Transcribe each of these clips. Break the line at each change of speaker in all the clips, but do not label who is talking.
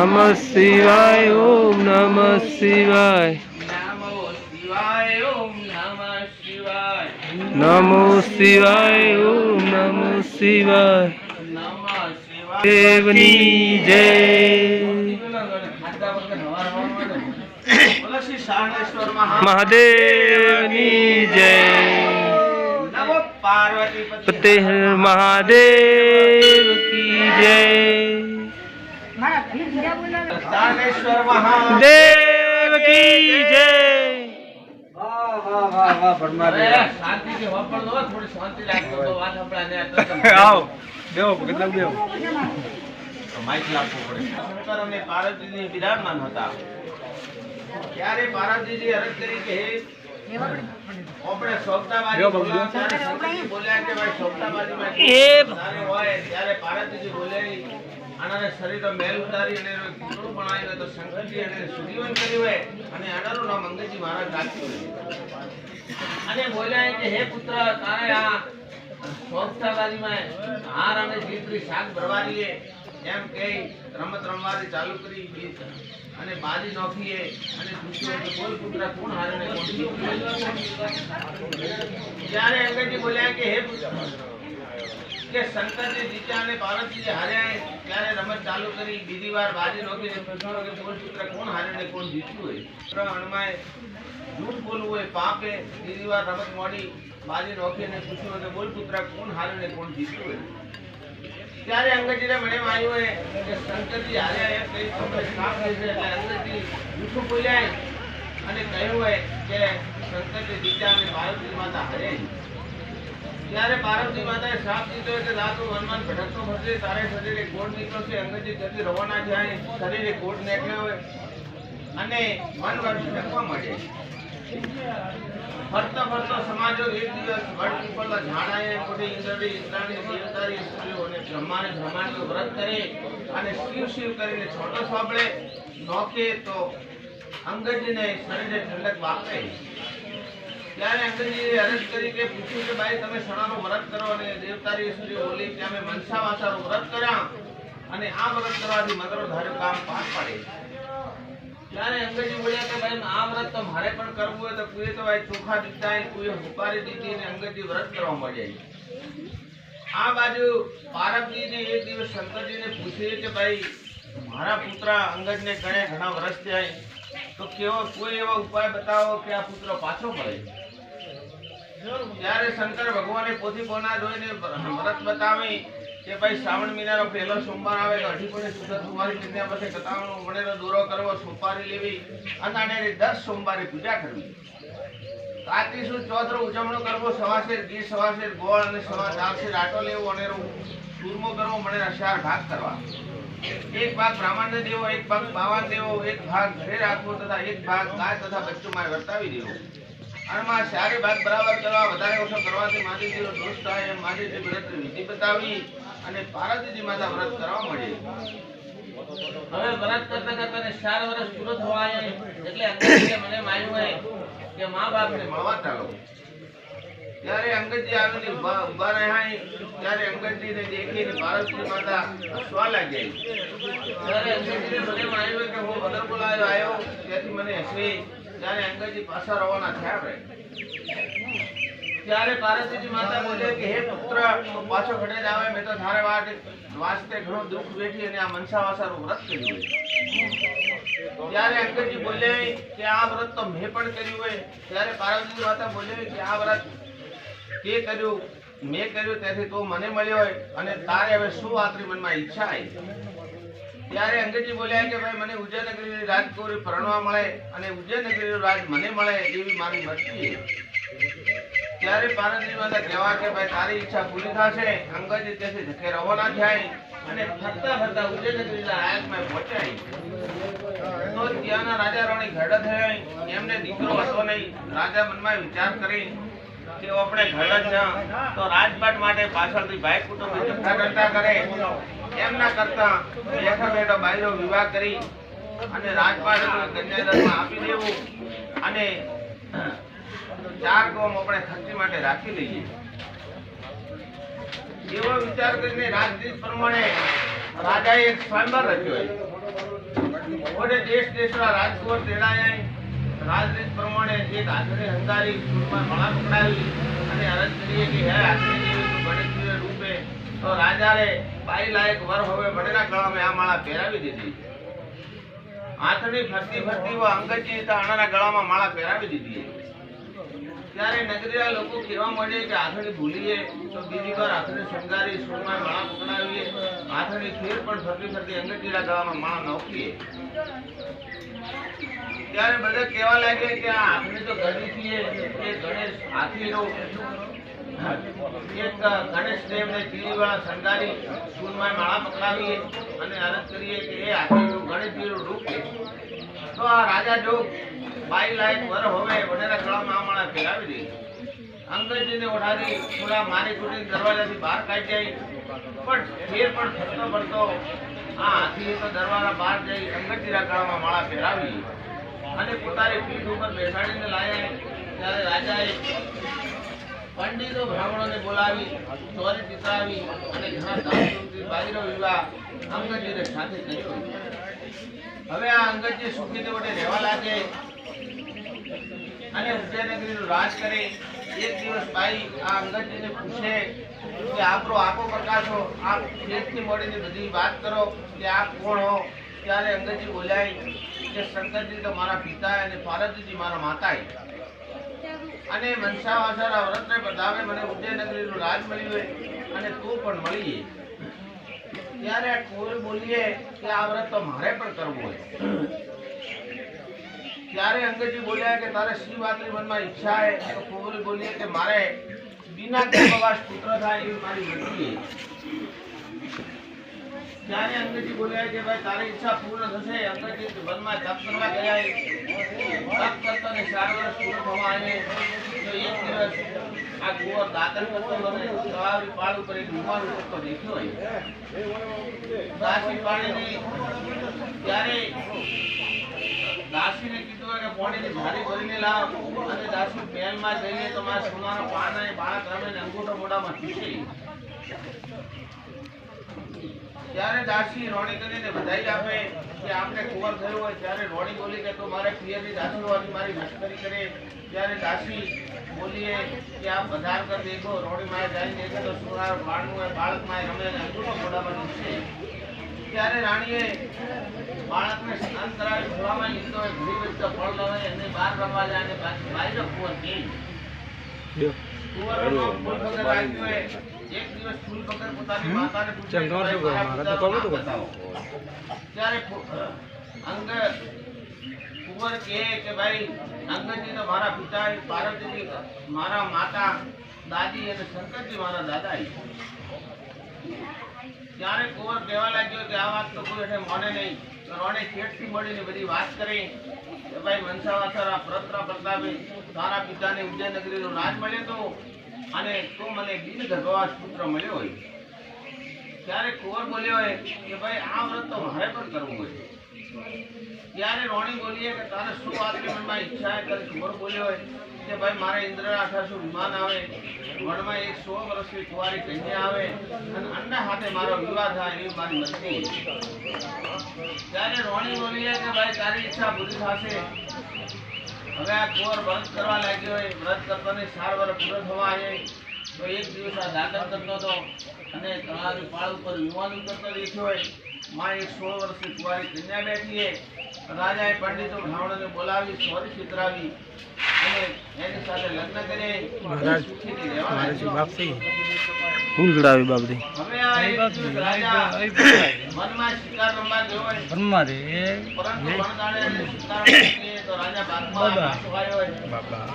નમઃ શિવાય ઓમ નમ શિવાય નમો શિવાય ઓમ નમો શિવાય દેવની જય મહાદેવની જય પતે મહાદેવ કી જય દેવ કી જય.
આવો દેવો કેટલા દેવો.
શંકર અને પાર્વતીજી વિરાજમાન હતા. ત્યારે પાર્વતીજી અરજ કરી કે આપણે. ત્યારે બોલ્યા કે ભાઈ સોગટાબાજીમાં
એ
હોય ત્યારે પાર્વતીજી બોલ્યા આનાને શરીર મેલ ઉતારી અને બનાવ્યું હોય તો શંકરજી એને સુજીવન કર્યું હોય અને આનાનું નામ અંગજી મહારાજ રાખ્યું અને બોલ્યા કે, હે પુત્ર, તારે આ સોગટાબાજીમાં હાર અને જીતરી શાક ભરવાની એમ કે રમત રમવાની ચાલુ કરી ગીત. અને બાજી નોખીએ. અને પૂછ્યું કે કોણ હારે ને કોણ? ત્યારે અંગજી બોલ્યા કે, હે પુત્ર કે શંકરજી જીત્યા અને પાર્વતીજી હાર્યા ત્યારે રમત ચાલુ કરી. બીજી વાર બાજી નોખીને પૂછવાનો કે કોણ સૂત્ર કોણ હારે ને કોણ જીત્યું હોય? હનુમાએ જૂઠ બોલવું હોય, પાપે બીજી વાર રમત મોડી બાજી નોખીને પૂછ્યું કે બોલ પુત્ર કોણ હારે ને કોણ જીત્યું હોય? ત્યારે અંગજીને મને માન્યું હોય કે શંકરજી હાર્યા એમ કહી તમને થઈ છે? એટલે અંગજી જૂઠું બોલ્યા અને કહ્યું હોય કે શંકરજી જીત્યા અને પાર્વતી માતા હારે ત્યારે પાર્વતી માતાએ શ્રાપ દીધો એટલે રાતો વનમાં ભટકતો ફરશે તારે શરીરે ગોળ નીકળ્યો છે અંગજી જતી રવાના જાય, શરીરે ગોળ નીકળ્યો અને મન વર્ષ ભટકવા મળે ફરતો ફરતો સમાજો એક દિવસ વડ પીપળનો ઝાડાએ મોટી ઇન્દ્રની ઇન્દ્રાણી દેવતારી સ્ત્રીઓ અને બ્રહ્માને બ્રહ્માંડનું વ્રત કરે અને શિવ શિવ કરીને છોટો સાંભળે નોકે તો અંગજીને શરીરે ઠંડક વાપરે. ત્યારે અંગજીએ અરજ કરી કે પૂછ્યું કે ભાઈ તમે સણાનું વ્રત કરો અને દેવતારી સુધી બોલી કે અમે મનસા માતાનું વ્રત કર્યા અને આ વ્રત કરવાથી માત્ર ધાર્યું કામ પાર પાડે ત્યારે અંગ્રેજી બોલ્યા કે ભાઈ આ વ્રત તો મારે પણ કરવું હોય તો કુએ તો ભાઈ ચોખા દીધા કુએ હુપારી દીધી અને અંગ્રેજી વ્રત કરવા મળ્યા આ બાજુ પારકજીને એક દિવસ શંકરજીને પૂછ્યું કે ભાઈ મારા પુત્ર અંગજને ઘણે ઘણા વર્ષ થયા તો કેવો કોઈ એવો ઉપાય બતાવો કે આ પુત્ર પાછો મળે? ત્યારે શંકર ભગવાને પોથી પોના જોઈને વ્રત બતાવી કે ભાઈ શ્રાવણ મહિનાનો પહેલો સોમવાર આવે તો અઢી કોની શુદ્ધ સુમારી કન્યા પાસે કથાનો વણેલો દોરો કરવો, સોપારી લેવી અને દસ સોમવારે પૂજા કરવી. કાતી સુદ ચોથરો ઉજવણો કરવો સવાશેર ગીર સવાશેર ગોળ અને સવા ચારશેર આટો લેવો અને ચૂરમો કરવો મને ચાર ભાગ કરવા. એક ભાગ બ્રાહ્મણને દેવો, એક ભાગ બાવાને દેવો, એક ભાગ ઘરે રાખવો તથા એક ભાગ ગાય તથા બચ્ચોમાં વર્તાવી દેવો. અને માં ચારે ભાગ બરાબર કરવા, વધારે ઓછો કરવાથી માતાજીનો દોષ થાય એમ માતાજી વ્રતની વિધિ બતાવી અને પાર્વતીજી માતા વ્રત કરવા મળી હવે વ્રત કરતા કરતા ચાર વર્ષ પૂરો થવા આવ્યા એટલે મને માન્યું કે મા બાપને મળવા ચાલો. ત્યારે અંગતજી આવીને ઊભા રહ્યા ત્યારે અંગતજીને દેખીને પાર્વતી માતા હસવા લાગી ત્યારે અંગદજીને મને માન્યું કે હું વગર બોલાયો આવ્યો, ત્યાંથી મને હસી ત્યારે અંગજી પાછા રવાના થયા આપણે ત્યારે પાર્વતીજી માતા બોલે કે, હે પુત્ર, પાછો ઘડે આવે, મેં તો તારે વાત વાસ્તે ઘણો દુઃખ વેઠી અને આ મનસા વાસાનું વ્રત કર્યું ત્યારે અંકજી બોલે કે, આ વ્રત તો મેં પણ કર્યું હોય. ત્યારે પાર્વતીજી માતા બોલે કે, આ વ્રત તે કર્યું, મેં કર્યું, તેથી તું મને મળ્યો હોય અને તારે હવે શું આત્રી મનમાં ઈચ્છા આવી? ત્યારે અંગ્રેજી બોલ્યા કે ભાઈ, મને ઉજયનગરીની રાજકુમારી પરણવા મળે અને ઉજયનગરીનો રાજ મને મળે એવી મારી મરજી ત્યારે પાર્વતી માતા કહેવા કે, ભાઈ, તારી ઈચ્છા પૂરી થશે અંગજી તેથી ધકે રવાના થાય અને ફરતા ફરતા ઉજયનગરીના આયતમાં પહોંચાય. તો ત્યાંના રાજા રાણી ઘરડા થયા, એમને દીકરો હતો નહીં, રાજા મનમાં વિચાર કરી કે આપણે ઘરડા જ તો રાજપાટ માટે પાછળથી ભાઈ કુટુંબ કરતા કરે. એમ ના કરતા બેઠા બેઠા બાઈનો વિવાહ કરી અને રાજપાટ કન્યાદાનમાં આપી દેવું અને ચાર ગોમ આપણે ખર્ચી માટે રાખી લઈએ એવો વિચાર કરીને રાજદીત પ્રમાણે રાજાએ એક સ્વયંવર રચ્યો વડે દેશ દેશના રાજકુંવર તેડાયા રાજદીત પ્રમાણે એક હાથની હંગારી સૂરમાં માળા પકડાવી અને અરજ કરીએ કે હે હાથની રૂપે તો રાજાએ પાઈ લાયક વર હવે વડેલા ગળામાં આ માળા પહેરાવી દીધી. હાથની ફરતી ફરતી અંગજી અણાના ગળામાં માળા પહેરાવી દીધી. ત્યારે નગરીના લોકો કહેવા માંડે કે આથણી ભૂલીએ તો બીજી વાર આથણી શણગારી સોનમાં માળા પકડાવીએ. આથણી ખીર પણ ફરતી ફરતી અંગજીના ગળામાં માળા નોખીએ. ત્યારે બધા કહેવા લાગે કે આ આથણી તો ગણી છીએ કે ગણેશ હાથીનો એક ગણેશ દેવને તીરીવાળા શણગારી સોનમાં માળા પકડાવીએ અને અરજ કરીએ કે એ હાથીનું ગણેશજીનું રૂપ છે. તો આ રાજા જો બાઈ લાયક વર હવે, વડેરા ગળામાં આ માળા ફેરાવી દે. અંગ્રેજીને ઓઢાડી થોડા મારી કુટી દરવાજાથી બહાર કાઢી જાય. પણ ફેર પણ ફરતો પડતો, આ હાથી તો દરવાજા બહાર જઈ અંગજીના ગળામાં માળા ફેરાવી અને પોતાની પીઠ ઉપર બેસાડીને લાયા, ત્યારે રાજાએ પંડિતો બ્રાહ્મણોને બોલાવી ચોરી ચિતરાવી અને ઘણા ધામધૂમથી બાજીનો વિવાહ અંગજીને સાથે કર્યો હવે આ અંગજી સુખી વડે રહેવા લાગે અને ઉજ્જૈનગરીનું રાજ કરે, એક દિવસ ભાઈ આ અંગજીને પૂછે કે આપણો આખો પ્રકાશો આપ ખેતથી મળીને બધી વાત કરો કે આપ કોણ હો? ત્યારે અંગજી બોલાય કે શંકરજી તો મારા પિતા અને પાર્વતીજી મારા માતા અને મનસા આ વ્રતને બતાવે મને ઉદયનગરીનું રાજ મળ્યું અને તું પણ મળીએ. ત્યારે કોઈ બોલીએ કે આ વ્રત તો મારે પણ કરવું હોય. ત્યારે અંગજી બોલ્યા કે તારે શિવરાત્રી મનમાં ઈચ્છા હે તો કોર બોલીએ કે મારે બિના ગર્ભવાસ પુત્ર થાય એવી મારી છે. ત્યારે અંગ્રેજી બોલ્યા કે ભાઈ, તારી ઈચ્છા પૂર્ણ થશે. અંગ્રેજી વનમાં તપ કરવા ગયા તપ કરતા ને ચાર વર્ષ પૂર્ણ થવા આવે તો એક દિવસ આ ગુવો દાતર કરતો અને સવારી પાળ ઉપર એક રૂમાલ ઉતરતો દેખ્યો હોય દાસી પાણીની ત્યારે દાસીને કીધું કે પોણીની ઝાડી ભરીને લાવ. અને દાસી પેનમાં જઈએ તમારા મારા સોનાનો પાન બાળક રમે અંગૂઠો મોઢામાં ચૂસે ત્યારે દાસી રોણી કરીને બધાઈ આપે કે આપણે કુંવર થયું હોય ત્યારે રોણી બોલી કે તો મારે પિયરની દાસી હોવાથી મારી લશ્કરી કરે. ત્યારે દાસી બોલીએ કે આપ વધાર કર દેખો રોણી માએ જાય દેખે તો સુરાર બાળનું બાળક માએ રમે અને અંગૂઠો ઘોડામાં ચૂસે ત્યારે રાણીએ બાળકને સ્નાન કરાવી ઘોડામાં લીધો હોય ઘણી વચ્ચે ફળ લાવે એને બહાર રમવા જાય અને પાછી બાઈનો કુંવર કહે કુંવરનું ફૂલ વગર રાખ્યું હોય. એક દિવસ પકડ પોતાની માતાને. ત્યારે અંગ કુંવર કહે કે ભાઈ અંગજી તો મારા પિતા પાર્વતીજી મારા માતા દાદી અને શંકરજી મારા દાદા ત્યારે કુંવર કહેવા લાગ્યો કે આ વાત તો કોઈ એને મને નહીં તો રોણે શેઠથી મળીને બધી વાત કરી. કે ભાઈ મનસાવાસર આ પ્રત્રા પ્રતાપે તારા પિતાને ઉદયનગરીનો રાજ મળ્યો તો અને તો મને બિન ગર્ભવાસ પુત્ર મળ્યો હોય. ત્યારે કુંવર બોલ્યો હોય કે ભાઈ, આ વ્રત તો મારે પણ કરવું હોય. ત્યારે રોણી બોલીએ કે તારે શું આટલી મનમાં ઈચ્છા હોય ત્યારે કુંવર બોલ્યો હોય કે ભાઈ, મારે ઇન્દ્ર આઠાશું વિમાન આવે? વનમાં એક સો વર્ષની કુંવારી કન્યા આવે અને અન્ના હાથે મારો વિવાહ થાય એવી મારી મરજી ત્યારે રોણી બોલીએ કે ભાઈ, તારી ઈચ્છા પૂરી થશે. હવે આ કુંવર વ્રત કરવા લાગ્યો હોય વ્રત કરતાની સાર વર પૂરો થવા આવે તો એક દિવસ આ દાદા કરતો હતો અને તમારી પાળ ઉપર વિમાન ઉતરતો દેખ્યો હોય. માં એક સોળ વર્ષની કુંવારી કન્યા બેઠી રાજાએ પંડિતો બ્રાહ્મણોને બોલાવી સોરી છિતરાવી અને એની સાથે લગ્ન કરી સુખીથી રહેવા
ફૂલ ચડાવી
હવે આ રાજા હોય.
રે બાબા.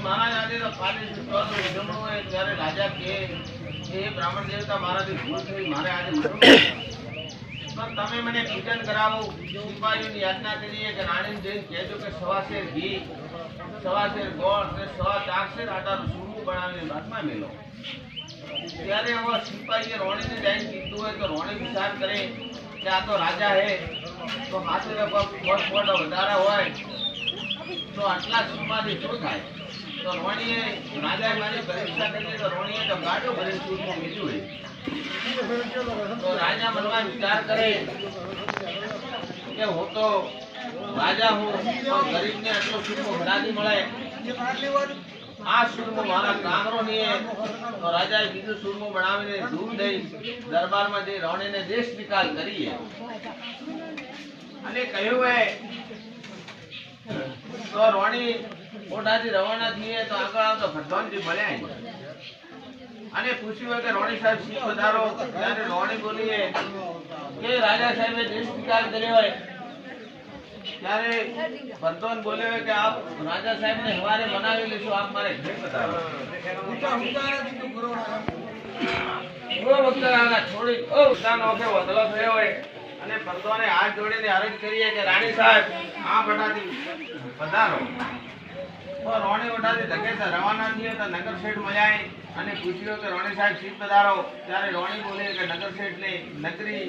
મહારાજ આજે તો પાલી હોય ત્યારે રાજા કે બ્રાહ્મણ દેવતા મારાથી ભૂલ થઈ મારે આજે મરવું તમે મને પૂજન કરાવો સિપાહીઓની યાચના કરીએ કે રાણી જઈને કહેજો કે સવાશેર ઘી સવાશેર ગોળ અને સવા ચારશેર આટાનું બનાવીને બાદમાં મેલો. ત્યારે હવે સિપાહીએ રોણીને જઈને કીધું હોય તો રોણી વિચાર કરે કે આ તો રાજા હે, તો હાથે ફોટ ફોટ વધારે હોય, તો આટલા સુરમાંથી શું થાય? તો રોણીએ રાજા મારી પરીક્ષા કરી તો રોણીએ તો ગાડો ભરીને સૂરમાં મીધું હોય. તો રાજા મનમાં વિચાર કરે કે હું તો રાજા હું ગરીબને આટલો સૂરમો ભરાતી મળે. આ સુરમો મારા કાંગરો નહીં તો રાજાએ બીજું સુરમો બનાવીને દૂર દઈ દરબારમાં જે રોણીને દેશ નિકાલ કરીએ. અને કહ્યું હે તો રોણી મોટાજી રવાના થઈએ તો આગળ આવતો ભગવાનજી મળ્યા અને પૂછ્યું કે રોણી સાહેબ શીખ વધારો? ત્યારે રોણી બોલીએ, કે રાજા સાહેબે દેશ નિકાલ કર્યો હોય. ત્યારે ભરતોન બોલ્યો કે આપ રાજા સાહેબને હવારે મનાવી લેશો આપ મારે ઘેર બતાવો. થોડી ઓ ઉદાનો કે વધલો થયો હોય. અને ભરતોને હાથ જોડીને અરજ કરીએ કે રાણી સાહેબ, આ બટાથી પધારો રોણી વટાથી ધકેતા રવાના થયો તો નગર શેઠ મળ્યા અને પૂછ્યો કે રોણી સાહેબ, શીત પધારો ત્યારે રોણી બોલે કે નગર શેઠને નગરી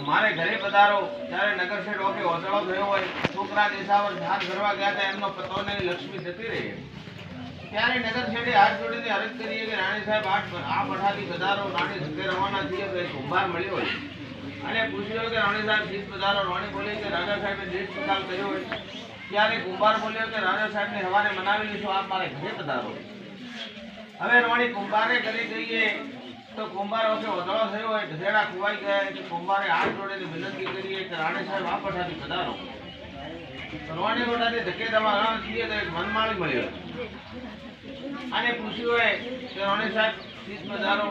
મારે ઘરે પધારો. ત્યારે નગર શેઠ ઓકે ઓતળો થયો હોય છોકરા દેશાવર હાથ ભરવા ગયા હતા, એમનો પતો ને લક્ષ્મી જતી રહી. ત્યારે નગર શેઠે હાથ જોડીને અરજ કરીએ કે રાણી સાહેબ આઠ આ પઠાથી પધારો, રાણી ઘરે રવાના થઈએ તો એક કુંભાર મળ્યો હોય. અને પૂછ્યો કે રાણી સાહેબ, જીત પધારો. રાણી બોલી કે રાજા સાહેબે જીત પધાર કર્યો હોય. ત્યારે કુંભાર બોલ્યો કે રાજા સાહેબને હવારે મનાવી લીધો આપ મારે ઘરે પધારો. હવે રાણી કુંભારે ઘરે જઈએ. તો કુંભાર વખતે વધારો થયો હોય ઢસેડા ખોવાઈ ગયા એટલે કુંભારે હાથ જોડીને વિનંતી કરીએ કે રાણે સાહેબ, આ પઠાથી પધારો રોણી મોટાથી ધકે દવા રવાના થઈએ તો એક મનમાળી મળ્યો. અને પૂછ્યું કે રોણી સાહેબ, શીશ પધારો.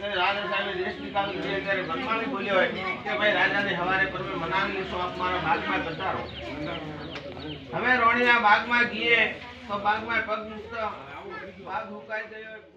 કે રાજા સાહેબે દેશ નિકાલ કર્યો ત્યારે મનમાળી બોલ્યો હોય કે ભાઈ, રાજાને હવારે પરમે મનાવી લેશો, આપ મારા ભાગમાં પધારો. હવે રોણીના બાગમાં ગઈએ તો બાગમાં પગ મૂકતો બાગ હુકાઈ ગયો.